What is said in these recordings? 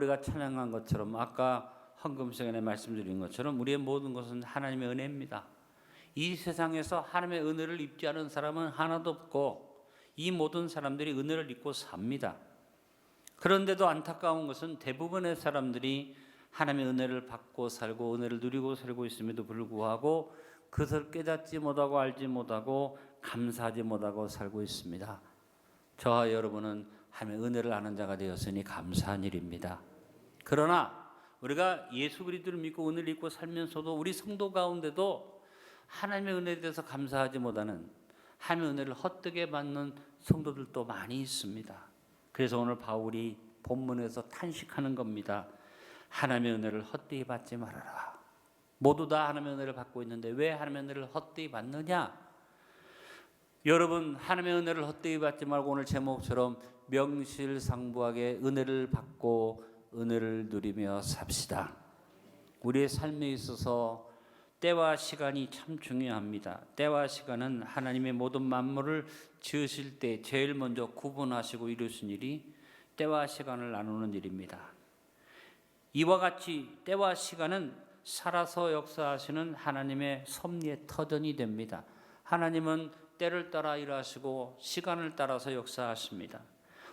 우리가 찬양한 것처럼 아까 헌금 시간에 말씀드린 것처럼 우리의 모든 것은 하나님의 은혜입니다. 이 세상에서 하나님의 은혜를 입지 않은 사람은 하나도 없고 이 모든 사람들이 은혜를 입고 삽니다. 그런데도 안타까운 것은 대부분의 사람들이 하나님의 은혜를 받고 살고 은혜를 누리고 살고 있음에도 불구하고 그것을 깨닫지 못하고 알지 못하고 감사하지 못하고 살고 있습니다. 저와 여러분은 하나님의 은혜를 아는 자가 되었으니 감사한 일입니다. 그러나 우리가 예수 그리스도를 믿고 은혜를 입고 살면서도 우리 성도 가운데도 하나님의 은혜에 대해서 감사하지 못하는 하나님의 은혜를 헛되게 받는 성도들도 많이 있습니다. 그래서 오늘 바울이 본문에서 탄식하는 겁니다. 하나님의 은혜를 헛되이 받지 말아라. 모두 다 하나님의 은혜를 받고 있는데 왜 하나님의 은혜를 헛되이 받느냐? 여러분 하나님의 은혜를 헛되이 받지 말고 오늘 제목처럼 명실상부하게 은혜를 받고 은혜를 누리며 삽시다. 우리의 삶에 있어서 때와 시간이 참 중요합니다. 때와 시간은 하나님의 모든 만물을 지으실 때 제일 먼저 구분하시고 이루신 일이 때와 시간을 나누는 일입니다. 이와 같이 때와 시간은 살아서 역사하시는 하나님의 섭리의 터전이 됩니다. 하나님은 때를 따라 일하시고 시간을 따라서 역사하십니다.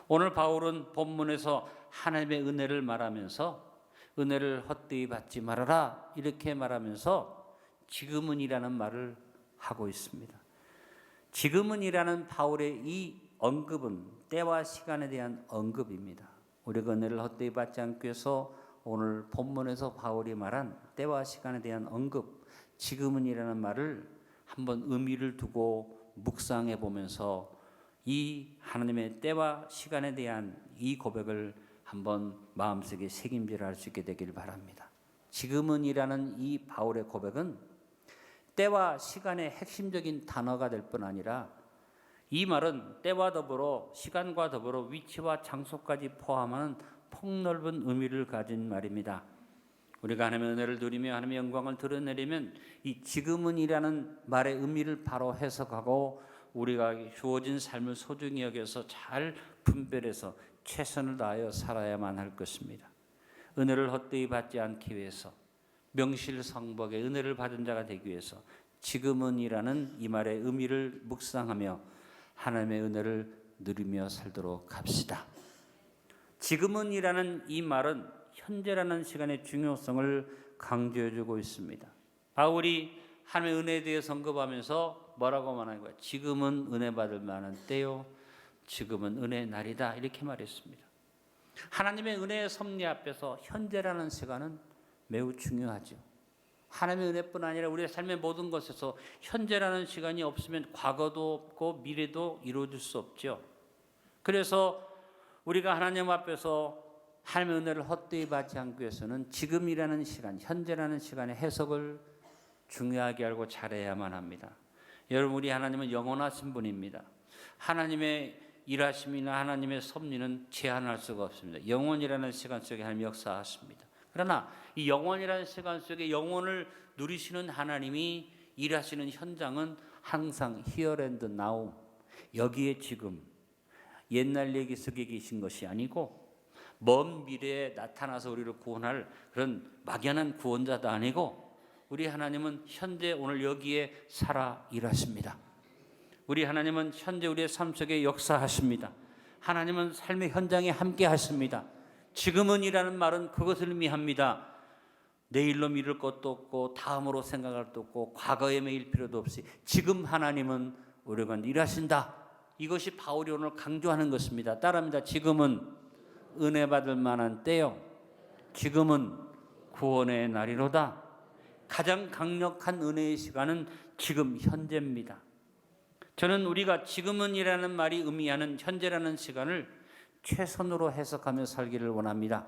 오늘 바울은 본문에서 하나님의 은혜를 말하면서 은혜를 헛되이 받지 말아라 이렇게 말하면서 지금은이라는 말을 하고 있습니다. 지금은이라는 바울의 이 언급은 때와 시간에 대한 언급입니다. 우리가 은혜를 헛되이 받지 않기 위해서 오늘 본문에서 바울이 말한 때와 시간에 대한 언급, 지금은이라는 말을 한번 의미를 두고 묵상해 보면서 이 하나님의 때와 시간에 대한 이 고백을 한번 마음속에 새김질할 수 있게 되길 바랍니다. 지금은이라는 이 바울의 고백은 때와 시간의 핵심적인 단어가 될 뿐 아니라 이 말은 때와 더불어 시간과 더불어 위치와 장소까지 포함하는 폭넓은 의미를 가진 말입니다. 우리가 하나님의 은혜를 누리며 하나님의 영광을 드러내려면 이 지금은이라는 말의 의미를 바로 해석하고 우리가 주어진 삶을 소중히 여겨서 잘 분별해서 최선을 다하여 살아야만 할 것입니다. 은혜를 헛되이 받지 않기 위해서 명실상부하게 은혜를 받은 자가 되기 위해서 지금은이라는 이 말의 의미를 묵상하며 하나님의 은혜를 누리며 살도록 합시다. 지금은이라는 이 말은 현재라는 시간의 중요성을 강조해주고 있습니다. 바울이 하나님의 은혜에 대해 언급하면서 뭐라고 말하는 거야? 지금은 은혜 받을 만한 때요. 지금은 은혜의 날이다. 이렇게 말했습니다. 하나님의 은혜의 섭리 앞에서 현재라는 시간은 매우 중요하죠. 하나님의 은혜뿐 아니라 우리의 삶의 모든 것에서 현재라는 시간이 없으면 과거도 없고 미래도 이루어질 수 없죠. 그래서 우리가 하나님 앞에서 하나님의 은혜를 헛되이 받지 않기 위해서는 지금이라는 시간, 현재라는 시간의 해석을 중요하게 알고 잘해야만 합니다. 여러분, 우리 하나님은 영원하신 분입니다. 하나님의 일하심이나 하나님의 섭리는 제한할 수가 없습니다. 영원이라는 시간 속에 하나님 역사하십니다. 그러나 이 영원이라는 시간 속에 영원을 누리시는 하나님이 일하시는 현장은 항상 and now 여기에 지금 옛날 얘기 속에 계신 것이 아니고 먼 미래에 나타나서 우리를 구원할 그런 막연한 구원자도 아니고 우리 하나님은 현재 오늘 여기에 살아 일하십니다. 우리 하나님은 현재 우리의 삶 속에 역사하십니다. 하나님은 삶의 현장에 함께 하십니다. 지금은이라는 말은 그것을 의미합니다. 내일로 미룰 것도 없고 다음으로 생각할 것도 없고 과거에 매일 필요도 없이 지금 하나님은 우리가 일하신다. 이것이 바울이 오늘 강조하는 것입니다. 따라합니다. 지금은 은혜 받을 만한 때요. 지금은 구원의 날이로다. 가장 강력한 은혜의 시간은 지금 현재입니다. 저는 우리가 지금은이라는 말이 의미하는 현재라는 시간을 최선으로 해석하며 살기를 원합니다.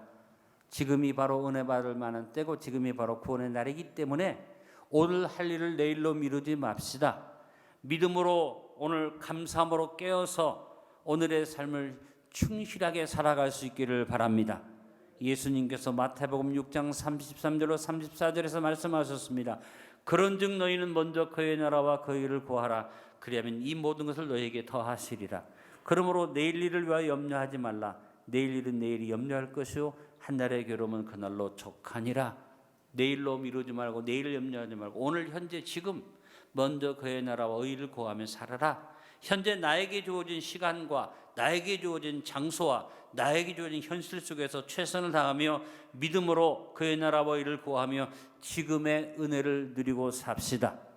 지금이 바로 은혜 받을 만한 때고 지금이 바로 구원의 날이기 때문에 오늘 할 일을 내일로 미루지 맙시다. 믿음으로 오늘 감사함으로 깨어서 오늘의 삶을 충실하게 살아갈 수 있기를 바랍니다. 예수님께서 마태복음 6장 33절로 34절에서 말씀하셨습니다. 그런즉 너희는 먼저 그의 나라와 그의 일을 구하라. 그리하면 이 모든 것을 너희에게 더하시리라. 그러므로 내일 일을 위하여 염려하지 말라. 내일 일은 내일이 염려할 것이요 한 날의 괴로움은 그날로 족하니라 내일로 미루지 말고 내일을 염려하지 말고 오늘 현재 지금 먼저 그의 나라와 의를 구하며 살아라 현재 나에게 주어진 시간과 나에게 주어진 장소와 나에게 주어진 현실 속에서 최선을 다하며 믿음으로 그의 나라와 의를 구하며 지금의 은혜를 누리고 삽시다.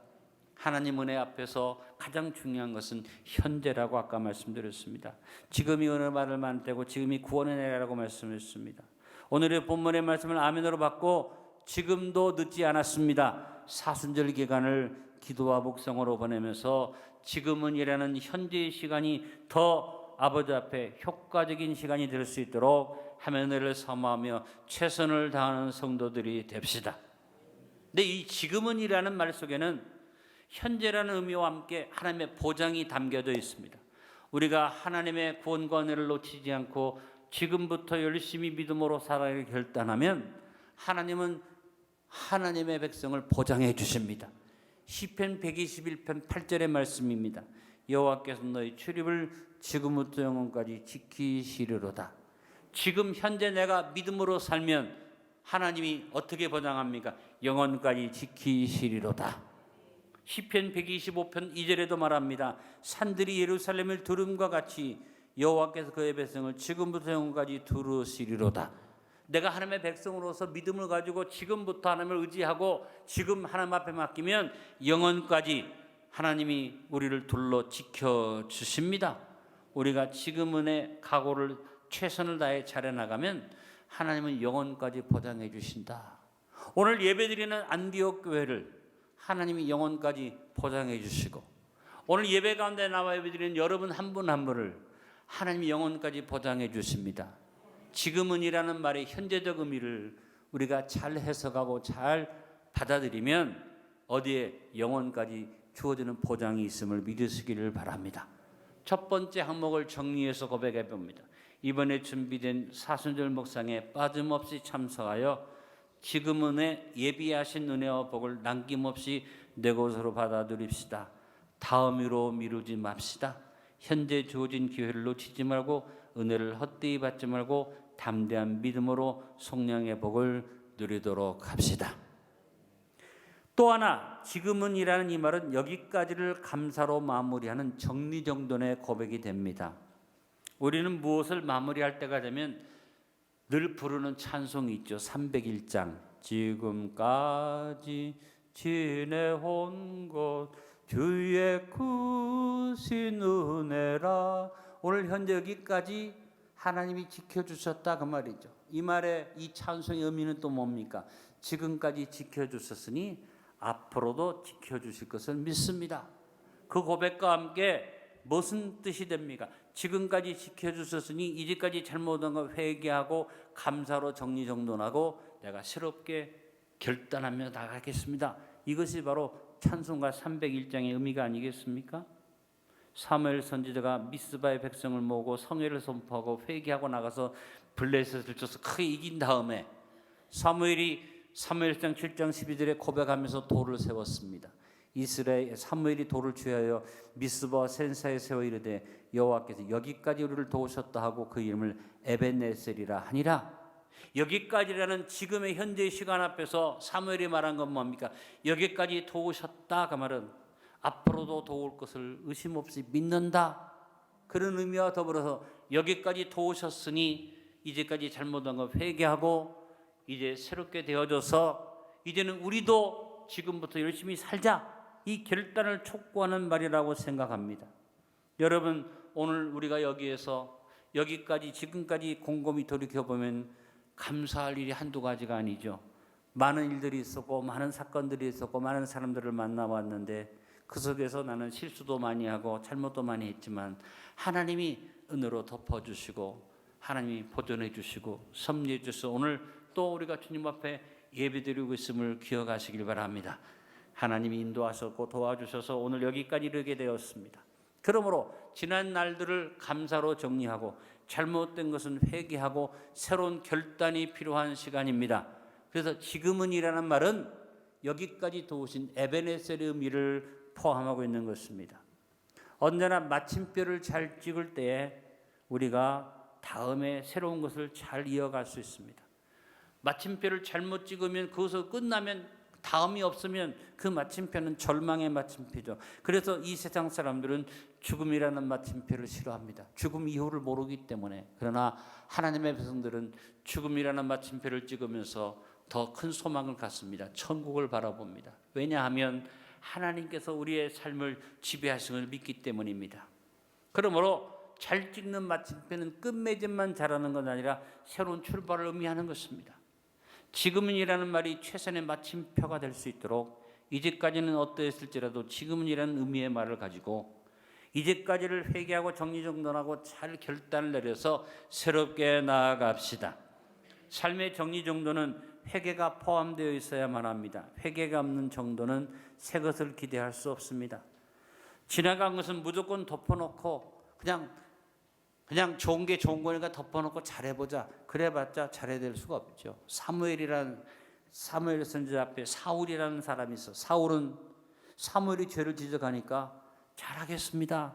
하나님 은혜 앞에서 가장 중요한 것은 현재라고 아까 말씀드렸습니다. 지금이 은혜 받을 만때고 지금이 구원의 날이라고 말씀했습니다. 오늘의 본문의 말씀을 아멘으로 받고 지금도 늦지 않았습니다. 사순절 기간을 기도와 묵상으로 보내면서 지금은 이라는 현재의 시간이 더 아버지 앞에 효과적인 시간이 될 수 있도록 하면을 사모하며 최선을 다하는 성도들이 됩시다. 근데 이 지금은이라는 말 속에는 현재라는 의미와 함께 하나님의 보장이 담겨져 있습니다. 우리가 하나님의 구원과 은혜를 놓치지 않고 지금부터 열심히 믿음으로 살아가기를 결단하면 하나님은 하나님의 백성을 보장해 주십니다. 시편 121편 8절의 말씀입니다. 여호와께서 너희 출입을 지금부터 영원까지 지키시리로다. 지금 현재 내가 믿음으로 살면 하나님이 어떻게 보장합니까? 영원까지 지키시리로다. 시편 125편 2절에도 말합니다. 산들이 예루살렘을 두름과 같이 여호와께서 그의 백성을 지금부터 영원까지 두르시리로다. 내가 하나님의 백성으로서 믿음을 가지고 지금부터 하나님을 의지하고 지금 하나님 앞에 맡기면 영원까지 하나님이 우리를 둘러 지켜 주십니다. 우리가 지금은의 각오를 최선을 다해 차려 나가면 하나님은 영원까지 보장해 주신다. 오늘 예배드리는 안디옥 교회를 하나님이 영원까지 보장해 주시고 오늘 예배 가운데 나와 예배드리는 여러분 한 분한 분을 하나님이 영원까지 보장해 주십니다. 지금은이라는 말의 현재적 의미를 우리가 잘 해석하고 잘 받아들이면 어디에 영원까지 주어지는 보장이 있음을 믿으시기를 바랍니다. 첫 번째 항목을 정리해서 고백해 봅니다. 이번에 준비된 사순절 목상에 빠짐없이 참석하여 지금은의 예비하신 은혜와 복을 남김없이 내 것으로 받아 누립시다. 다음으로 미루지 맙시다. 현재 주어진 기회를 놓치지 말고 은혜를 헛되이 받지 말고 담대한 믿음으로 속량의 복을 누리도록 합시다. 또 하나 지금은이라는 이 말은 여기까지를 감사로 마무리하는 정리정돈의 고백이 됩니다. 우리는 무엇을 마무리할 때가 되면 늘 부르는 찬송이 있죠. 301장 지금까지 지내온 것 주의 크신 은혜라 오늘 현재 여기까지 하나님이 지켜주셨다 그 말이죠. 이 말의 이 찬송의 의미는 또 뭡니까? 지금까지 지켜주셨으니 앞으로도 지켜주실 것을 믿습니다. 그 고백과 함께 무슨 뜻이 됩니까? 지금까지 지켜주셨으니 이제까지 잘못한 거 회개하고 감사로 정리정돈하고 내가 새롭게 결단하며 나가겠습니다. 이것이 바로 찬송가 301장의 의미가 아니겠습니까? 사무엘 선지자가 미스바의 백성을 모으고 성회를 선포하고 회개하고 나가서 블레셋을 쳐서 크게 이긴 다음에 사무엘이 사무엘상 7장 12절에 고백하면서 돌을 세웠습니다. 이스라엘 사무엘이 돌을 취하여 미스바 센사에 세워 이르되 여호와께서 여기까지 우리를 도우셨다 하고 그 이름을 에벤네셀이라 하니라. 여기까지라는 지금의 현재 시간 앞에서 사무엘이 말한 건 뭡니까? 여기까지 도우셨다 그 말은 앞으로도 도울 것을 의심 없이 믿는다. 그런 의미와 더불어서 여기까지 도우셨으니 이제까지 잘못한 거 회개하고 이제 새롭게 되어져서 이제는 우리도 지금부터 열심히 살자. 이 결단을 촉구하는 말이라고 생각합니다. 여러분 오늘 우리가 여기에서 여기까지 지금까지 곰곰이 돌이켜 보면 감사할 일이 한두 가지가 아니죠. 많은 일들이 있었고 많은 사건들이 있었고 많은 사람들을 만나왔는데 그 속에서 나는 실수도 많이 하고 잘못도 많이 했지만 하나님이 은혜로 덮어 주시고 하나님이 보존해 주시고 섭리해 주셔서 오늘 또 우리가 주님 앞에 예배드리고 있음을 기억하시길 바랍니다. 하나님이 인도하셨고 도와주셔서 오늘 여기까지 이르게 되었습니다. 그러므로 지난 날들을 감사로 정리하고 잘못된 것은 회개하고 새로운 결단이 필요한 시간입니다. 그래서 지금은이라는 말은 여기까지 도우신 에베네셀의 의미를 포함하고 있는 것입니다. 언제나 마침표를 잘 찍을 때에 우리가 다음에 새로운 것을 잘 이어갈 수 있습니다. 마침표를 잘못 찍으면 그것을 끝나면 다음이 없으면 그 마침표는 절망의 마침표죠. 그래서 이 세상 사람들은 죽음이라는 마침표를 싫어합니다. 죽음 이후를 모르기 때문에. 그러나 하나님의 백성들은 죽음이라는 마침표를 찍으면서 더 큰 소망을 갖습니다. 천국을 바라봅니다. 왜냐하면 하나님께서 우리의 삶을 지배하심을 믿기 때문입니다. 그러므로 잘 찍는 마침표는 끝맺음만 잘하는 건 아니라 새로운 출발을 의미하는 것입니다. 지금은이라는 말이 최선의 마침표가 될 수 있도록 이제까지는 어떠했을지라도 지금은이라는 의미의 말을 가지고 이제까지를 회개하고 정리정돈하고 잘 결단을 내려서 새롭게 나아갑시다. 삶의 정리정돈은 회개가 포함되어 있어야만 합니다. 회개가 없는 정도는 새 것을 기대할 수 없습니다. 지나간 것은 무조건 덮어놓고 그냥 그냥 좋은 게 좋은 거니까 덮어놓고 잘해보자. 그래봤자 잘해야 될 수가 없죠. 사무엘이란 사무엘 선지자 앞에 사울이라는 사람이 있어. 사울은 사무엘이 죄를 지적하니까 잘하겠습니다.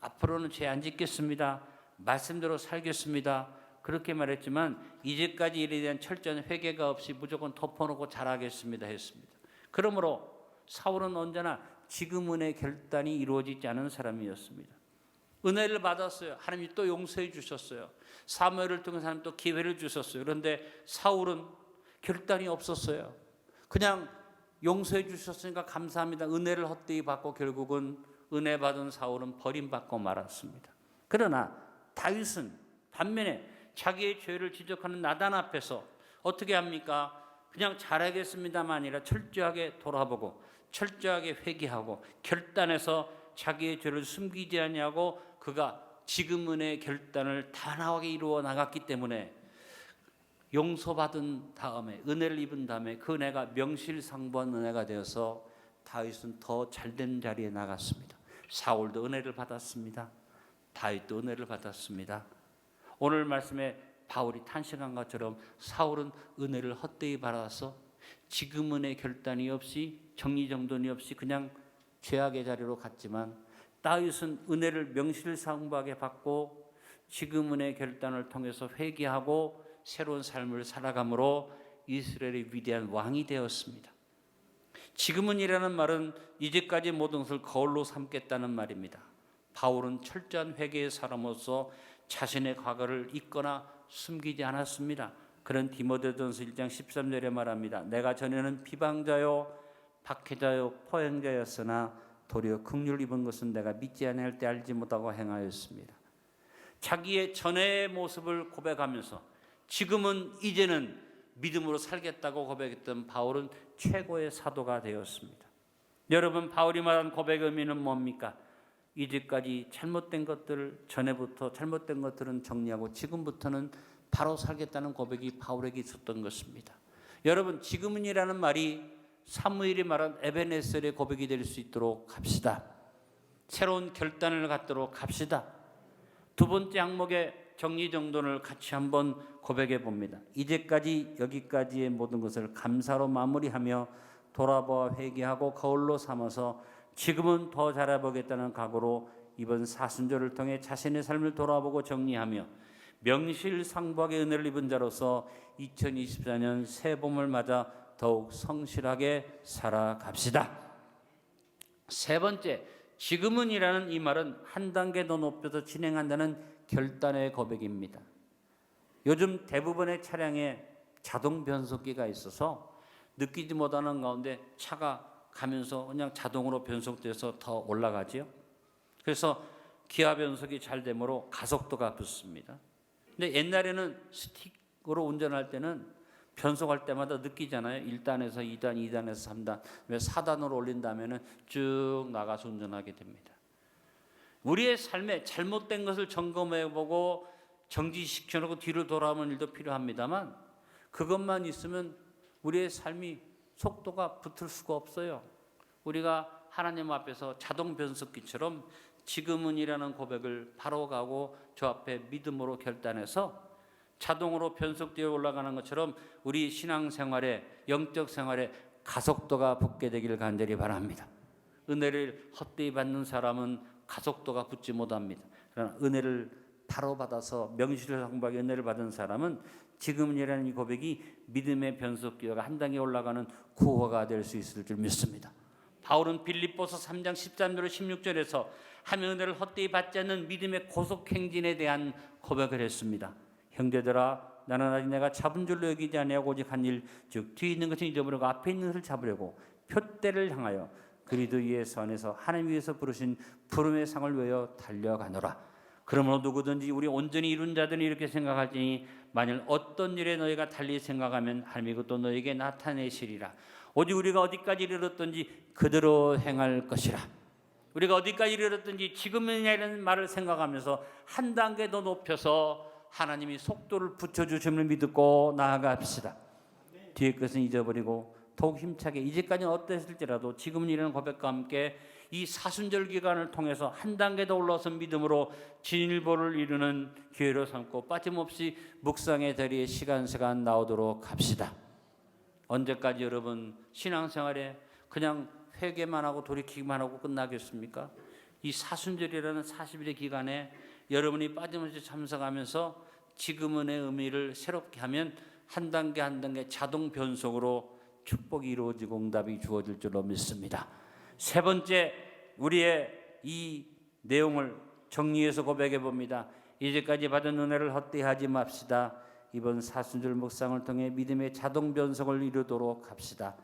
앞으로는 죄 안 짓겠습니다. 말씀대로 살겠습니다. 그렇게 말했지만 이제까지 일에 대한 철저한 회개가 없이 무조건 덮어놓고 잘하겠습니다 했습니다. 그러므로 사울은 언제나 지금은의 결단이 이루어지지 않은 사람이었습니다. 은혜를 받았어요. 하나님이 또 용서해 주셨어요. 사무엘을 통해서 하나님 또 기회를 주셨어요. 그런데 사울은 결단이 없었어요. 그냥 용서해 주셨으니까 감사합니다. 은혜를 헛되이 받고 결국은 은혜 받은 사울은 버림받고 말았습니다. 그러나 다윗은 반면에 자기의 죄를 지적하는 나단 앞에서 어떻게 합니까? 그냥 잘하겠습니다만 아니라 철저하게 돌아보고 철저하게 회개하고 결단해서 자기의 죄를 숨기지 아니하고 그가 지금은의 결단을 단호하게 이루어 나갔기 때문에 용서받은 다음에 은혜를 입은 다음에 그 은혜가 명실상부한 은혜가 되어서 다윗은 더 잘된 자리에 나갔습니다. 사울도 은혜를 받았습니다. 다윗도 은혜를 받았습니다. 오늘 말씀에 바울이 탄식한 것처럼 사울은 은혜를 헛되이 받아서 지금은의 결단이 없이 정리정돈이 없이 그냥 죄악의 자리로 갔지만 다윗은 은혜를 명실상부하게 받고 지금은의 결단을 통해서 회개하고 새로운 삶을 살아감으로 이스라엘의 위대한 왕이 되었습니다. 지금은이라는 말은 이제까지 모든 것을 거울로 삼겠다는 말입니다. 바울은 철저한 회개의 사람으로서 자신의 과거를 잊거나 숨기지 않았습니다. 그런 디모데전서 1장 13절에 말합니다. 내가 전에는 비방자요 박해자요 포행자였으나 도리어 극률 입은 것은 내가 믿지 아니할 때 알지 못하고 행하였습니다. 자기의 전의 모습을 고백하면서 지금은 이제는 믿음으로 살겠다고 고백했던 바울은 최고의 사도가 되었습니다. 여러분 바울이 말한 고백의 의미는 뭡니까? 이제까지 잘못된 것들 전에부터 잘못된 것들은 정리하고 지금부터는 바로 살겠다는 고백이 바울에게 있었던 것입니다. 여러분 지금은이라는 말이 사무엘이 말한 에베네셀의 고백이 될 수 있도록 합시다. 새로운 결단을 갖도록 합시다. 두 번째 항목의 정리 정돈을 같이 한번 고백해 봅니다. 이제까지 여기까지의 모든 것을 감사로 마무리하며 돌아보아 회개하고 거울로 삼아서 지금은 더 잘해보겠다는 각오로 이번 사순절을 통해 자신의 삶을 돌아보고 정리하며 명실상부하게 은혜를 입은 자로서 2024년 새 봄을 맞아 더욱 성실하게 살아갑시다. 세 번째, 지금은이라는 이 말은 한 단계 더 높여서 진행한다는 결단의 고백입니다. 요즘 대부분의 차량에 자동 변속기가 있어서 느끼지 못하는 가운데 차가 가면서 그냥 자동으로 변속돼서 더 올라가지요. 그래서 기아 변속이 잘 되므로 가속도가 붙습니다. 근데 옛날에는 스틱으로 운전할 때는 변속할 때마다 느끼잖아요. 1단에서 2단, 2단에서 3단, 왜 4단으로 올린다면은 쭉 나가서 운전하게 됩니다. 우리의 삶에 잘못된 것을 점검해 보고 정지시켜 놓고 뒤로 돌아오는 일도 필요합니다만 그것만 있으면 우리의 삶이 속도가 붙을 수가 없어요. 우리가 하나님 앞에서 자동 변속기처럼 지금은이라는 고백을 바로 가고 저 앞에 믿음으로 결단해서 자동으로 변속되어 올라가는 것처럼 우리 신앙생활에 영적 생활에 가속도가 붙게 되기를 간절히 바랍니다. 은혜를 헛되이 받는 사람은 가속도가 붙지 못합니다. 그러나 은혜를 바로 받아서 명실을 상부하게 은혜를 받은 사람은 지금이라는 이 고백이 믿음의 변속기가 한 단계 올라가는 구호가 될 수 있을 줄 믿습니다. 바울은 빌립보서 3장 13절 16절에서 하면 은혜를 헛되이 받지 않는 믿음의 고속 행진에 대한 고백을 했습니다. 형제들아 나는 아직 내가 잡은 줄로 여기지 아니하고 오직 한 일 즉 뒤에 있는 것을 잊어버리고 앞에 있는 것을 잡으려고 표대를 향하여 위에서 안에서 하나님 위에서 부르신 부름의 상을 외워 달려가노라. 그러므로 누구든지 우리 온전히 이룬 자들이 이렇게 생각할지니 만일 어떤 일에 너희가 달리 생각하면 하나님이 그것도 너에게 나타내시리라. 오직 우리가 어디까지 이르렀든지 그대로 행할 것이라. 우리가 어디까지 이르렀든지 지금이냐 이런 말을 생각하면서 한 단계 더 높여서 하나님이 속도를 붙여주심을 믿고 나아갑시다. 뒤의 것은 잊어버리고 더욱 힘차게 이제까지는 어땠을지라도 지금은 이런 고백과 함께 이 사순절 기간을 통해서 한 단계 더 올라서 믿음으로 진일보를 이루는 기회로 삼고 빠짐없이 묵상의 자리에 시간 시간 나오도록 합시다. 언제까지 여러분 신앙생활에 그냥 회개만 하고 돌이키기만 하고 끝나겠습니까? 이 사순절이라는 40일의 기간에 여러분이 빠짐없이 참석하면서 지금은의 의미를 새롭게 하면 한 단계 한 단계 자동 변속으로 축복이 이루어지고 응답이 주어질 줄로 믿습니다. 세 번째 우리의 이 내용을 정리해서 고백해 봅니다. 이제까지 받은 은혜를 헛되이 하지 맙시다. 이번 사순절 묵상을 통해 믿음의 자동 변성을 이루도록 합시다.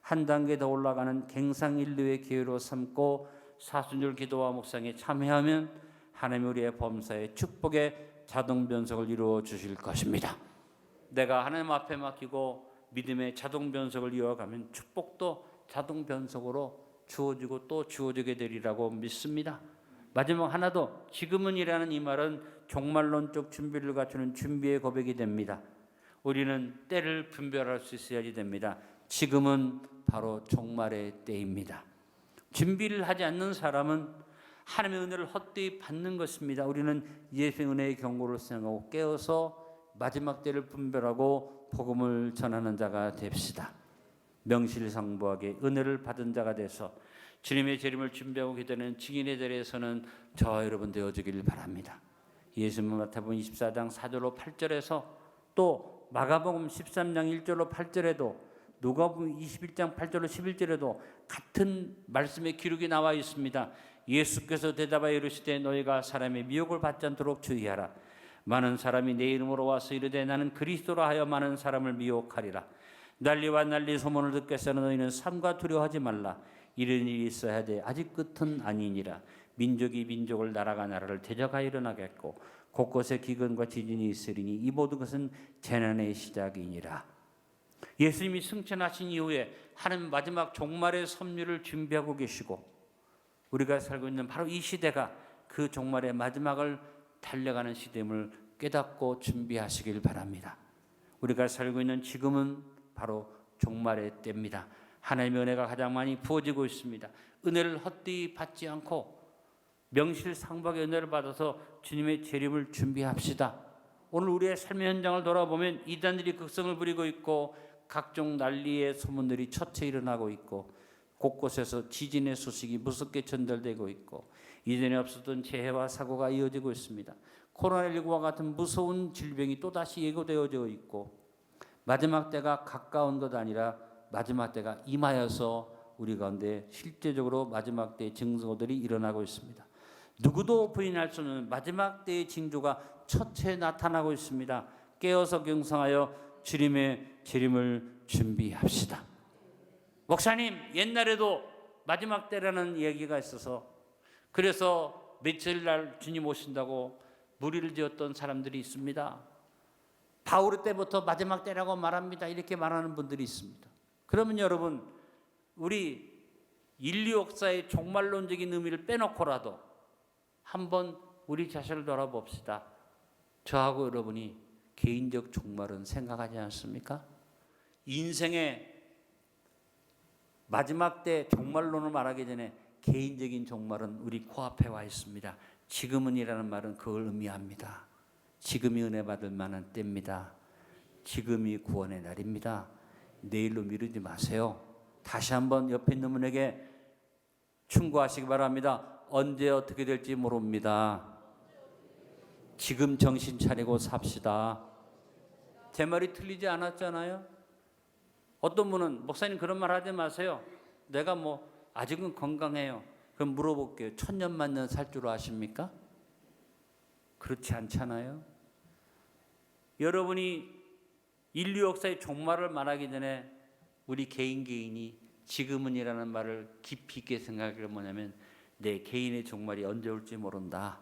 한 단계 더 올라가는 갱상인류의 기회로 삼고 사순절 기도와 묵상에 참여하면 하나님 우리의 범사에 축복의 자동 변성을 이루어 주실 것입니다. 내가 하나님 앞에 맡기고 믿음의 자동 변속을 이어가면 축복도 자동 변속으로 주어지고 또 주어지게 되리라고 믿습니다. 마지막 하나 더 지금은이라는 이 말은 종말론적 준비를 갖추는 준비의 고백이 됩니다. 우리는 때를 분별할 수 있어야지 됩니다. 지금은 바로 종말의 때입니다. 준비를 하지 않는 사람은 하나님의 은혜를 헛되이 받는 것입니다. 우리는 예수의 은혜의 경고를 생각하고 깨어서 마지막 때를 분별하고 복음을 전하는 자가 됩시다. 명실상부하게 은혜를 받은 자가 돼서 주님의 재림을 준비하고 기다리는 증인의 자리에서는 저와 여러분 되어주길 바랍니다. 예수님 마태복음 24장 4절로 8절에서 또 마가복음 13장 1절로 8절에도 누가복음 21장 8절로 11절에도 같은 말씀의 기록이 나와 있습니다. 예수께서 대답하여 이르시되 너희가 사람의 미혹을 받지 않도록 주의하라. 많은 사람이 내 이름으로 와서 이르되 나는 그리스도라 하여 많은 사람을 미혹하리라. 난리와 난리 소문을 듣겠으나 너희는 삼가 두려워하지 말라. 이런 일이 있어야 돼. 아직 끝은 아니니라. 민족이 민족을 나라가 나라를 대적하여 일어나겠고 곳곳에 기근과 지진이 있으리니 이 모든 것은 재난의 시작이니라. 예수님이 승천하신 이후에 하나님 마지막 종말의 섭리를 준비하고 계시고 우리가 살고 있는 바로 이 시대가 그 종말의 마지막을 달려가는 시대임을 깨닫고 준비하시길 바랍니다. 우리가 살고 있는 지금은 바로 종말의 때입니다. 하나님의 은혜가 가장 많이 부어지고 있습니다. 은혜를 헛되이 받지 않고 명실상부하게 은혜를 받아서 주님의 재림을 준비합시다. 오늘 우리의 삶의 현장을 돌아보면 이단들이 극성을 부리고 있고 각종 난리의 소문들이 처체 일어나고 있고 곳곳에서 지진의 소식이 무섭게 전달되고 있고 이전에 없었던 재해와 사고가 이어지고 있습니다. 코로나19와 같은 무서운 질병이 또다시 예고되어져 있고 마지막 때가 가까운 것 아니라 마지막 때가 임하여서 우리 가운데 실제적으로 마지막 때의 증거들이 일어나고 있습니다. 누구도 부인할 수 없는 마지막 때의 징조가 첫째 나타나고 있습니다. 깨어서 경성하여 주님의 재림을 준비합시다. 목사님 옛날에도 마지막 때라는 얘기가 있어서 그래서 며칠 날 주님 오신다고 무리를 지었던 사람들이 있습니다. 바울 때부터 마지막 때라고 말합니다. 이렇게 말하는 분들이 있습니다. 그러면 여러분 우리 인류 역사의 종말론적인 의미를 빼놓고라도 한번 우리 자신을 돌아봅시다. 저하고 여러분이 개인적 종말은 생각하지 않습니까? 인생의 마지막 때 종말론을 말하기 전에 개인적인 종말은 우리 코앞에 와 있습니다. 지금은이라는 말은 그걸 의미합니다. 지금이 은혜 받을 만한 때입니다. 지금이 구원의 날입니다. 내일로 미루지 마세요. 다시 한번 옆에 있는 분에게 충고하시기 바랍니다. 언제 어떻게 될지 모릅니다. 지금 정신 차리고 삽시다. 제 말이 틀리지 않았잖아요. 어떤 분은 목사님 그런 말 하지 마세요. 내가 뭐 아직은 건강해요. 그럼 물어볼게요. 천년만년 살 줄 아십니까? 그렇지 않잖아요. 여러분이 인류 역사의 종말을 말하기 전에 우리 개인 개인이 지금은이라는 말을 깊이 있게 생각해 뭐냐면 내 개인의 종말이 언제 올지 모른다.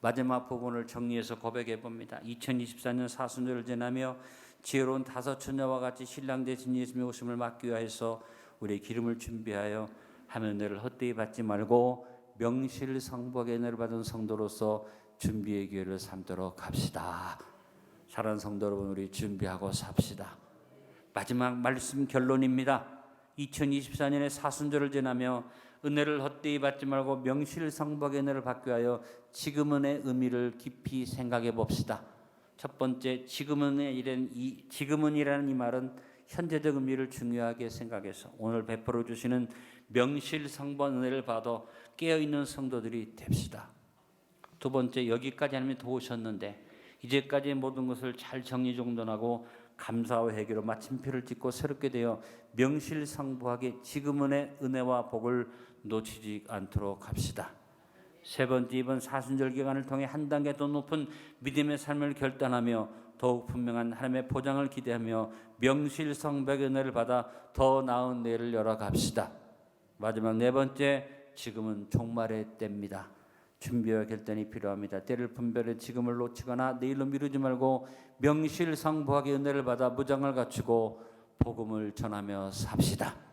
마지막 부분을 정리해서 고백해 봅니다. 2024년 사순절을 지나며 지혜로운 다섯 처녀와 같이 신랑 대신 예수님의 오심을 막기 위하여서 우리의 기름을 준비하여 하늘 은혜를 헛되이 받지 말고 명실상부하게 은혜를 받은 성도로서 준비의 기회를 삼도록 합시다. 사랑하는 성도 여러분 우리 준비하고 삽시다. 마지막 말씀 결론입니다. 2024년의 사순절을 지나며 은혜를 헛되이 받지 말고 명실상부하게 은혜를 받기 위하여 지금은의 의미를 깊이 생각해 봅시다. 첫 번째 지금은의 이런 이 지금은이라는 이 말은 현재적 의미를 중요하게 생각해서 오늘 베풀어 주시는 명실상부한 은혜를 받아 깨어 있는 성도들이 됩시다. 두 번째 여기까지 하나님이 도우셨는데 이제까지 모든 것을 잘 정리정돈하고 감사와 회개로 마침표를 찍고 새롭게 되어 명실상부하게 지금은의 은혜와 복을 놓치지 않도록 합시다. 세 번째 이번 사순절 기간을 통해 한 단계 더 높은 믿음의 삶을 결단하며 더욱 분명한 하나님의 보장을 기대하며 명실상부의 은혜를 받아 더 나은 내일을 열어갑시다. 마지막 네 번째 지금은 종말의 때입니다. 준비와 결단이 필요합니다. 때를 분별해 지금을 놓치거나 내일로 미루지 말고 명실상부하게 은혜를 받아 무장을 갖추고 복음을 전하며 삽시다.